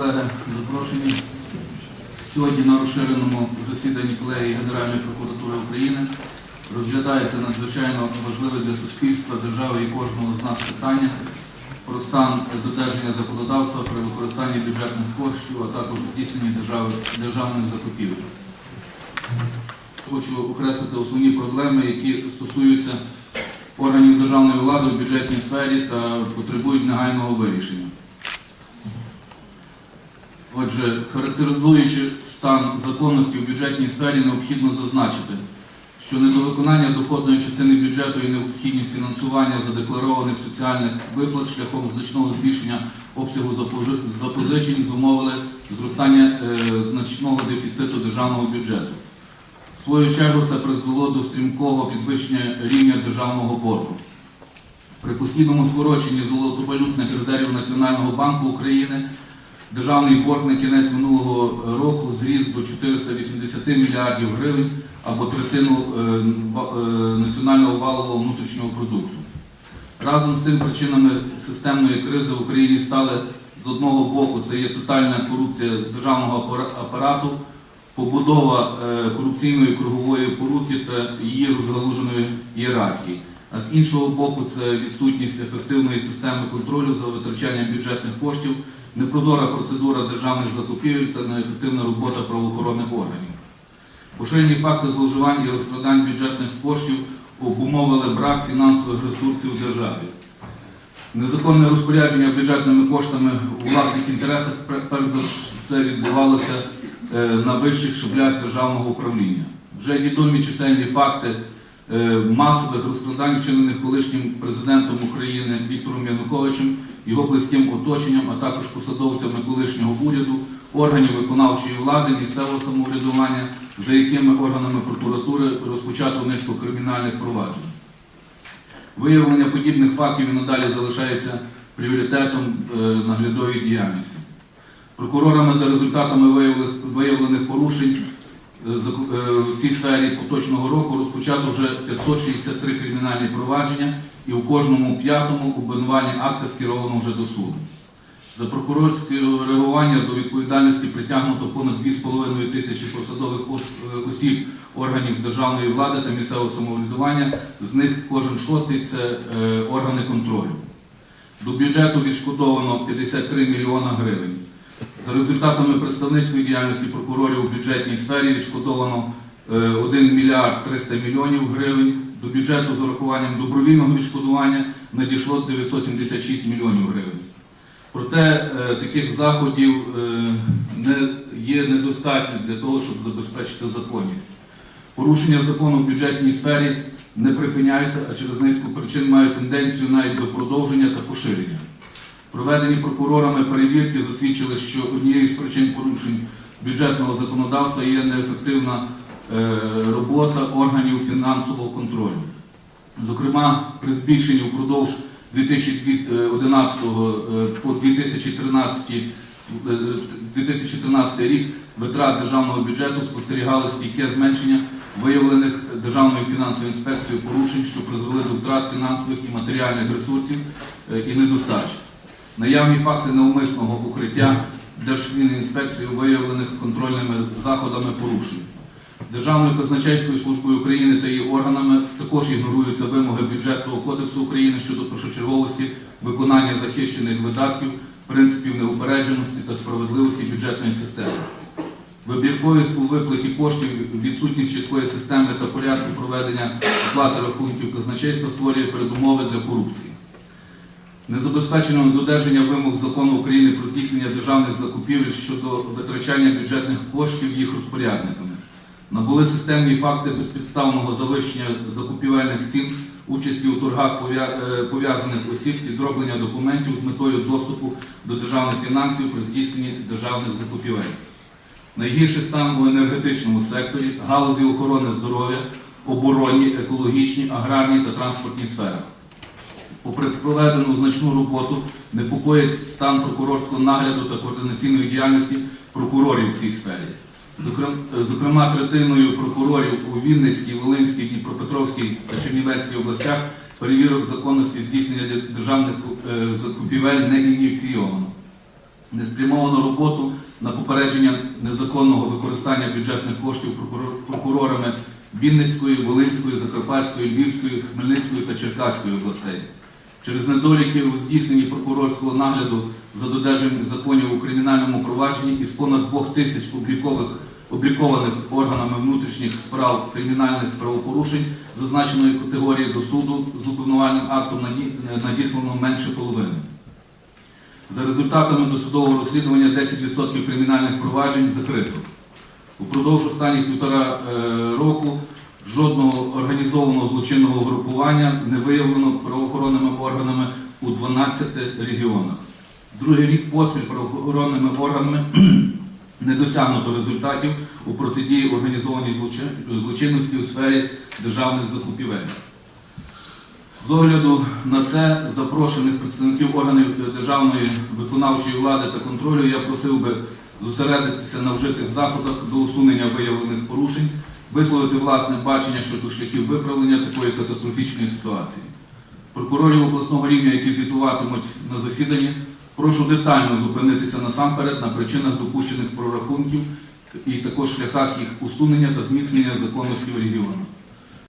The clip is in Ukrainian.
колеги, запрошені. Сьогодні на розширеному засіданні колегії Генеральної прокуратури України розглядається надзвичайно важливе для суспільства, держави і кожного з нас питання про стан додержання законодавства при використанні бюджетних коштів, а також здійсненні державних закупівель. Хочу окреслити основні проблеми, які стосуються органів державної влади в бюджетній сфері та потребують негайного вирішення. Отже, характеризуючи стан законності в бюджетній сфері, необхідно зазначити, що недовиконання доходної частини бюджету і необхідність фінансування задекларованих соціальних виплат шляхом значного збільшення обсягу запозичень зумовили зростання е, значного дефіциту державного бюджету. В свою чергу це призвело до стрімкого підвищення рівня державного боргу. При постійному скороченні золотовалютних резервів Національного банку України державний борг на кінець минулого року зріс до 480 мільярдів гривень або третину е, е, національного валового внутрішнього продукту. Разом з тим причинами системної кризи в Україні стали з одного боку це є тотальна корупція державного апарату, побудова е, корупційної кругової поруки та її розгалуженої ієрархії. А з іншого боку, це відсутність ефективної системи контролю за витрачанням бюджетних коштів, непрозора процедура державних закупівель та неефективна робота правоохоронних органів. Поширені факти зловживань і розкрадань бюджетних коштів обумовили брак фінансових ресурсів в державі. Незаконне розпорядження бюджетними коштами у власних інтересах перш за все відбувалося е, на вищих шаблях державного управління. Вже відомі чисельні факти е, масових розкрадань, вчинених колишнім президентом України Віктором Януковичем, його близьким оточенням, а також посадовцями колишнього уряду, органів виконавчої влади, місцевого самоврядування, за якими органами прокуратури розпочато низку кримінальних проваджень. Виявлення подібних фактів і надалі залишається пріоритетом е, наглядової діяльності. Прокурорами за результатами виявлених, порушень в цій сфері поточного року розпочато вже 563 кримінальні провадження і у кожному п'ятому обвинувальні акти скеровано вже до суду. За прокурорське реагування до відповідальності притягнуто понад 2,5 тисячі посадових е, осіб органів державної влади та місцевого самоврядування, з них кожен шостий це е, органи контролю. До бюджету відшкодовано 53 мільйона гривень. За результатами представницької діяльності прокурорів у бюджетній сфері відшкодовано е, 1 мільярд 300 мільйонів гривень. До бюджету з урахуванням добровільного відшкодування надійшло 976 мільйонів гривень. Проте е, таких заходів е, не є недостатньо для того, щоб забезпечити законність. Порушення закону в бюджетній сфері не припиняються, а через низку причин мають тенденцію навіть до продовження та поширення. Проведені прокурорами перевірки засвідчили, що однією з причин порушень бюджетного законодавства є неефективна е, робота органів фінансового контролю. Зокрема, при збільшенні впродовж 2011 е, по 2013, е, 2013 рік витрат державного бюджету спостерігали стійке зменшення виявлених Державною фінансовою інспекцією порушень, що призвели до втрат фінансових і матеріальних ресурсів е, і недостач. Наявні факти неумисного укриття Держфінінспекцією виявлених контрольними заходами порушень. Державною казначейською службою України та її органами також ігноруються вимоги бюджетного кодексу України щодо першочерговості виконання захищених видатків, принципів неупередженості та справедливості бюджетної системи. Вибірковість у виплаті коштів, відсутність чіткої системи та порядку проведення оплати рахунків казначейства створює передумови для корупції. Незабезпечено додержання вимог закону України про здійснення державних закупівель щодо витрачання бюджетних коштів їх розпорядниками. Набули системні факти безпідставного завищення закупівельних цін, участі у торгах е, пов'язаних осіб, підроблення документів з метою доступу до державних фінансів при здійсненні державних закупівель. Найгірший стан у енергетичному секторі, галузі охорони здоров'я, оборонні, екологічні, аграрні та транспортній сферах. Попри проведену значну роботу, непокоїть стан прокурорського нагляду та координаційної діяльності прокурорів в цій сфері. Зокрема, третиною прокурорів у Вінницькій, Волинській, Дніпропетровській та Чернівецькій областях перевірок законності здійснення державних е, закупівель не ініційовано. неспрямовану роботу на попередження незаконного використання бюджетних коштів прокурорами Вінницької, Волинської, Закарпатської, Львівської, Хмельницької та Черкаської областей. Через недоліки у здійсненні прокурорського нагляду за додержанням законів у кримінальному провадженні із понад двох тисяч облікованих органами внутрішніх справ кримінальних правопорушень зазначеної категорії до суду з обвинувальним актом надіслано менше половини. За результатами досудового розслідування 10% кримінальних проваджень закрито. Упродовж останніх півтора е, року жодного організованого злочинного групування не виявлено правоохоронними органами у 12 регіонах. Другий рік поспіль правоохоронними органами не досягнуто результатів у протидії організованій злочинності у сфері державних закупівель. З огляду на це запрошених представників органів державної виконавчої влади та контролю я просив би зосередитися на вжитих заходах до усунення виявлених порушень, висловити власне бачення щодо шляхів виправлення такої катастрофічної ситуації. Прокурорів обласного рівня, які звітуватимуть на засіданні, прошу детально зупинитися насамперед на причинах допущених прорахунків і також шляхах їх усунення та зміцнення законності в регіонах.